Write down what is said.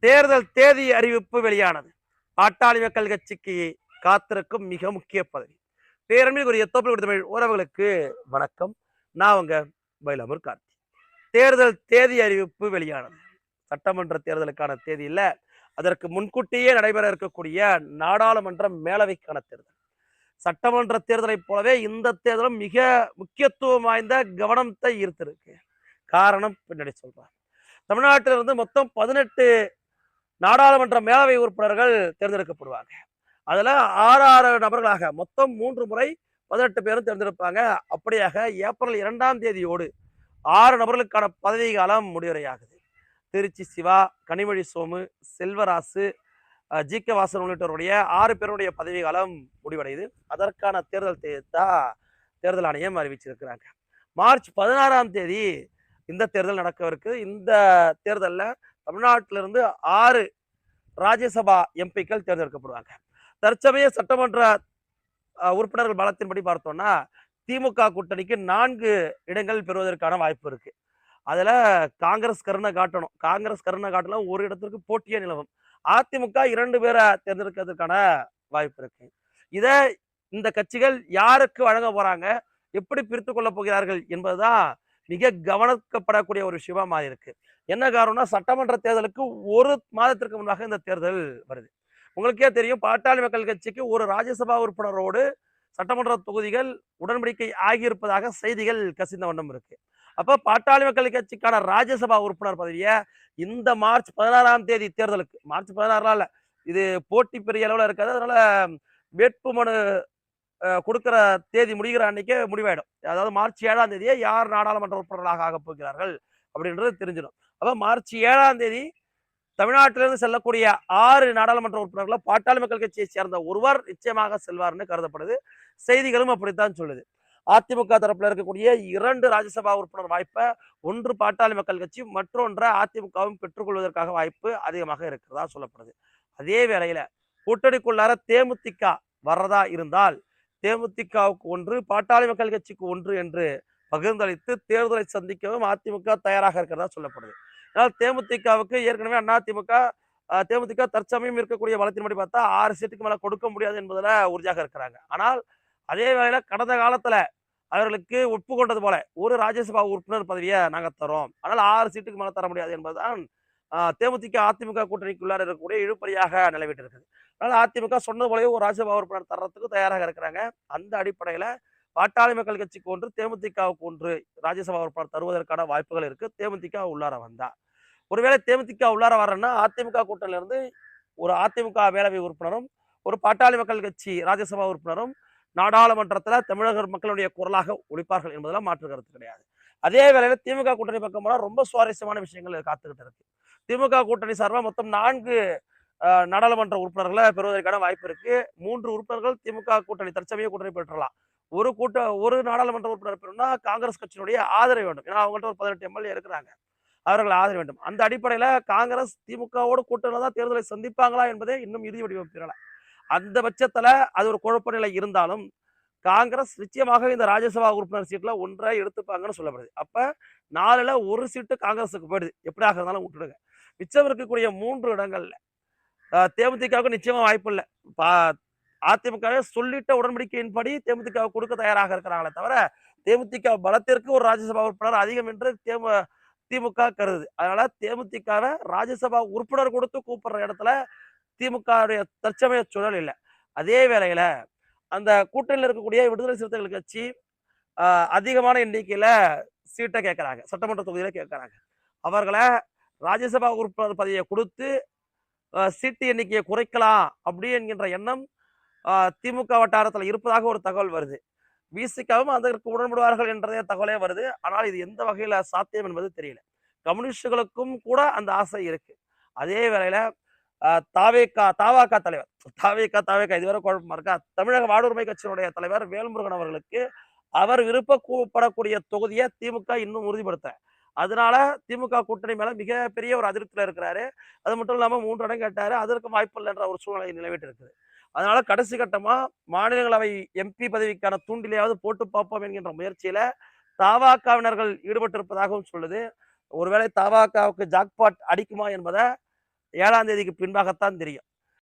தேர்தல் தேதி அறிவிப்பு வெளியானது. பாட்டாளி மக்கள் கட்சிக்கு காத்திருக்கும் மிக முக்கிய பதவி. பேரன்பில் ஒரு தமிழ் உறவுகளுக்கு வணக்கம். நான் உங்க பைலாமூர் கார்த்தி. தேர்தல் தேதி அறிவிப்பு வெளியானது. சட்டமன்ற தேர்தலுக்கான தேதி இல்லை. அதற்கு முன்கூட்டியே நடைபெற இருக்கக்கூடிய நாடாளுமன்ற மேலவைக்கான தேர்தல். சட்டமன்ற தேர்தலைப் போலவே இந்த தேர்தலும் மிக முக்கியத்துவம் வாய்ந்த கவனத்தை ஈர்த்திருக்கு. காரணம் பின்னாடி சொல்றேன். தமிழ்நாட்டிலிருந்து மொத்தம் பதினெட்டு நாடாளுமன்ற மேலவை உறுப்பினர்கள் தேர்ந்தெடுக்கப்படுவாங்க. அதில் ஆறு ஆறு நபர்களாக மொத்தம் மூன்று முறை பதினெட்டு பேரும் தேர்ந்தெடுப்பாங்க. அப்படியாக ஏப்ரல் இரண்டாம் தேதியோடு ஆறு நபர்களுக்கான பதவி காலம் முடிவுரையாகுது திருச்சி சிவா கனிமொழி சோமு செல்வராசு ஜி கே வாசன் உள்ளிட்டோருடைய ஆறு பேருடைய பதவி காலம் முடிவடையுது. அதற்கான தேர்தல் தேதி தேர்தல் ஆணையம் அறிவிச்சிருக்கிறாங்க. மார்ச் பதினாறாம் தேதி இந்த தேர்தல் நடக்கவிருக்கு. இந்த தேர்தலில் தமிழ்நாட்டிலிருந்து ஆறு ராஜ்யசபா எம்பிக்கள் தேர்ந்தெடுக்கப்படுவாங்க. தற்சமய சட்டமன்ற உறுப்பினர்கள் பலத்தின்படி பார்த்தோம்னா திமுக கூட்டணிக்கு நான்கு இடங்கள் பெறுவதற்கான வாய்ப்பு இருக்கு. அதில் காங்கிரஸ் கருணை காட்டணும். காங்கிரஸ் கருணை காட்டலாம் ஒரு இடத்திற்கு போட்டியே நிலவும். அதிமுக இரண்டு பேரை தேர்ந்தெடுக்கிறதுக்கான வாய்ப்பு இருக்கு. இதை இந்த கட்சிகள் யாருக்கு வழங்க போறாங்க? எப்படி பிரித்து கொள்ள போகிறார்கள் என்பதுதான் மிக கவனிக்கப்படக்கூடிய ஒரு விஷயமா மாறி இருக்கு என்ன காரணம்னா சட்டமன்ற தேர்தலுக்கு ஒரு மாதத்திற்கு முன்பாக இந்த தேர்தல் வருது. உங்களுக்கே தெரியும் பாட்டாளி மக்கள் கட்சிக்கு ஒரு ராஜ்யசபா உறுப்பினரோடு சட்டமன்ற தொகுதிகள் உடன்படிக்கை ஆகியிருப்பதாக செய்திகள் கசிந்த வண்ணம் இருக்கு. அப்போ பாட்டாளி மக்கள் கட்சிக்கான ராஜ்யசபா உறுப்பினர் பதவியை இந்த மார்ச் பதினாறாம் தேதி தேர்தலுக்கு மார்ச் பதினாறுலாம் இது போட்டி பெரிய அளவில் இருக்காது. அதனால வேட்புமனு கொடுக்குற தேதி முடிகிற அன்னைக்கே முடிவாயிடும். அதாவது மார்ச் ஏழாம் தேதியே யார் நாடாளுமன்ற உறுப்பினர்களாக ஆகப் போகிறார்கள் அப்படின்றது தெரிஞ்சிடும். அப்ப மார்ச் ஏழாம் தேதி தமிழ்நாட்டிலிருந்து செல்லக்கூடிய ஆறு நாடாளுமன்ற உறுப்பினர்களை பாட்டாளி மக்கள் கட்சியை சேர்ந்த ஒருவர் நிச்சயமாக செல்வார்னு கருதப்படுது. செய்திகளும் அப்படித்தான் சொல்லுது. அதிமுக தரப்பில் இருக்கக்கூடிய இரண்டு ராஜ்யசபா உறுப்பினர் வாய்ப்பை ஒன்று பாட்டாளி மக்கள் கட்சி மற்றொன்றை அதிமுகவும் பெற்றுக்கொள்வதற்காக வாய்ப்பு அதிகமாக இருக்கிறதா சொல்லப்படுது. அதே வேளையில கூட்டணிக்குள்ளார தேமுதிக வர்றதா இருந்தால் தேமுதிகவுக்கு ஒன்று பாட்டாளி மக்கள் கட்சிக்கு ஒன்று என்று பகிர்ந்தளித்து தேர்தலை சந்திக்கவும் அதிமுக தயாராக இருக்கிறதா சொல்லப்படுது. ஆனால் தேமுதிகவுக்கு ஏற்கனவே அதிமுக தேமுதிக தற்சமயம் இருக்கக்கூடிய வளத்தின்படி பார்த்தா ஆறு சீட்டுக்கு மேலே கொடுக்க முடியாது என்பதில் உறுதியாக இருக்கிறாங்க. ஆனால் அதே வேளையில் கடந்த காலத்தில் அவர்களுக்கு ஒப்புக்கொண்டது போல ஒரு ராஜ்யசபா உறுப்பினர் பதவியை நாங்கள் தரோம் ஆனால் ஆறு சீட்டுக்கு மேலே தர முடியாது என்பதுதான் தேமுதிக அதிமுக கூட்டணிக்குள்ளார இருக்கக்கூடிய இழுப்பறியாக நிலவிட்டு இருக்குது. அதனால் அதிமுக சொன்னது போலவே ஒரு ராஜ்யசபா உறுப்பினர் தர்றதுக்கு தயாராக இருக்கிறாங்க. அந்த அடிப்படையில் பாட்டாளி மக்கள் கட்சிக்கு ஒன்று தேமுதிகவுக்கு ஒன்று ராஜ்யசபா உறுப்பினர் தருவதற்கான வாய்ப்புகள் இருக்கு. தேமுதிக உள்ளார வந்தா. ஒருவேளை தேமுதிக உள்ளார வர்றேன்னா அதிமுக கூட்டணியில இருந்து ஒரு அதிமுக மேலவை உறுப்பினரும் ஒரு பாட்டாளி மக்கள் கட்சி ராஜ்யசபா உறுப்பினரும் நாடாளுமன்றத்தில் தமிழக மக்களுடைய குரலாக ஒழிப்பார்கள் என்பதெல்லாம் மாற்று கருத்து கிடையாது. அதே வேளையில் திமுக கூட்டணி பக்கம் போனால் ரொம்ப சுவாரஸ்யமான விஷயங்கள் காத்துக்கிட்டு இருக்கு. திமுக கூட்டணி சார்பாக மொத்தம் நான்கு நாடாளுமன்ற உறுப்பினர்களை பெறுவதற்கான வாய்ப்பு இருக்கு. மூன்று உறுப்பினர்கள் திமுக கூட்டணி தற்சமய கூட்டணி பெற்றலாம் ஒரு கூட்ட ஒரு நாடாளுமன்ற உறுப்பினர் பெறணும்னா காங்கிரஸ் கட்சியினுடைய ஆதரவு வேண்டும். ஏன்னா அவங்கள்ட்ட ஒரு பதினெட்டு எம்எல்ஏ இருக்கிறாங்க. அவர்கள் ஆதரவு வேண்டும். அந்த அடிப்படையில் காங்கிரஸ் திமுகவோட கூட்டணியில் தான் தேர்தலை சந்திப்பாங்களா என்பதே இன்னும் இறுதி வடிவம் அந்த பட்சத்தில் அது ஒரு குழப்ப நிலை இருந்தாலும் காங்கிரஸ் நிச்சயமாக இந்த ராஜ்யசபா உறுப்பினர் சீட்டில் ஒன்றை எடுத்துப்பாங்கன்னு சொல்லப்படுது. அப்போ நாலில் ஒரு சீட்டு காங்கிரஸுக்கு போயிடுது. எப்படியாக இருந்தாலும் விட்டுடுங்க. மிச்சம் இருக்கக்கூடிய மூன்று இடங்களில் தேமுதிகவுக்கு நிச்சயமாக வாய்ப்பு இல்லை. அதிமுகவே சொல்லிட்ட உடன்படிக்கையின்படி தேமுதிக கொடுக்க தயாராக இருக்கிறாங்களே தவிர தேமுதிக பலத்திற்கு ஒரு ராஜ்யசபா உறுப்பினர் அதிகம் என்று தேமு திமுக கருது அதனால தேமுதிகவை ராஜ்யசபா உறுப்பினர் கொடுத்து கூப்பிடுற இடத்துல திமுகவுடைய தற்சமய சூழல் இல்லை. அதே வேளையில அந்த கூட்டணியில் இருக்கக்கூடிய விடுதலை சிறுத்தைகள் கட்சி அதிகமான எண்ணிக்கையில சீட்டை கேட்கறாங்க. சட்டமன்ற தொகுதியில கேட்கறாங்க. அவர்களை ராஜ்யசபா உறுப்பினர் பதவியை கொடுத்து சீட்டு எண்ணிக்கையை குறைக்கலாம் அப்படி என்கின்ற எண்ணம் திமுக வட்டாரத்தில் இருப்பதாக ஒரு தகவல் வருது. விசிகாவும் அதற்கு உடன்படுவார்கள் என்றதே தகவலே வருது. ஆனால் இது எந்த வகையில சாத்தியம் என்பது தெரியல. கம்யூனிஸ்டுகளுக்கும் கூட அந்த ஆசை இருக்கு. அதே வேளையில ஆஹ், தாவேகா தலைவர். தாவேக்கா தாவேக்கா இதுவரை குழப்பமா இருக்கா? தமிழக வாடுரிமை கட்சியினுடைய தலைவர் வேல்முருகன் அவர்களுக்கு அவர் விருப்பப்படக்கூடிய தொகுதியை திமுக இன்னும் உறுதிப்படுத்த அதனால திமுக கூட்டணி மேல மிகப்பெரிய ஒரு அதிருப்தியில இருக்கிறாரு. அது மட்டும் இல்லாம மூன்று இடம் கேட்டாரு. அதற்கு வாய்ப்பு இல்லைன்ற ஒரு சூழ்நிலை நிலவிட்டு இருக்குது. அதனால கடைசி கட்டமா மாநிலங்களவை எம்பி பதவிக்கான தூண்டிலையாவது போட்டு பார்ப்போம் என்கின்ற முயற்சியில தாவாக்காவினர்கள் ஈடுபட்டிருப்பதாகவும் சொல்லுது. ஒருவேளை தாவாக்காவுக்கு ஜாக்பாட் அடிக்குமா என்பதை ஏழாம் தேதிக்கு பின்பாகத்தான் தெரியும்.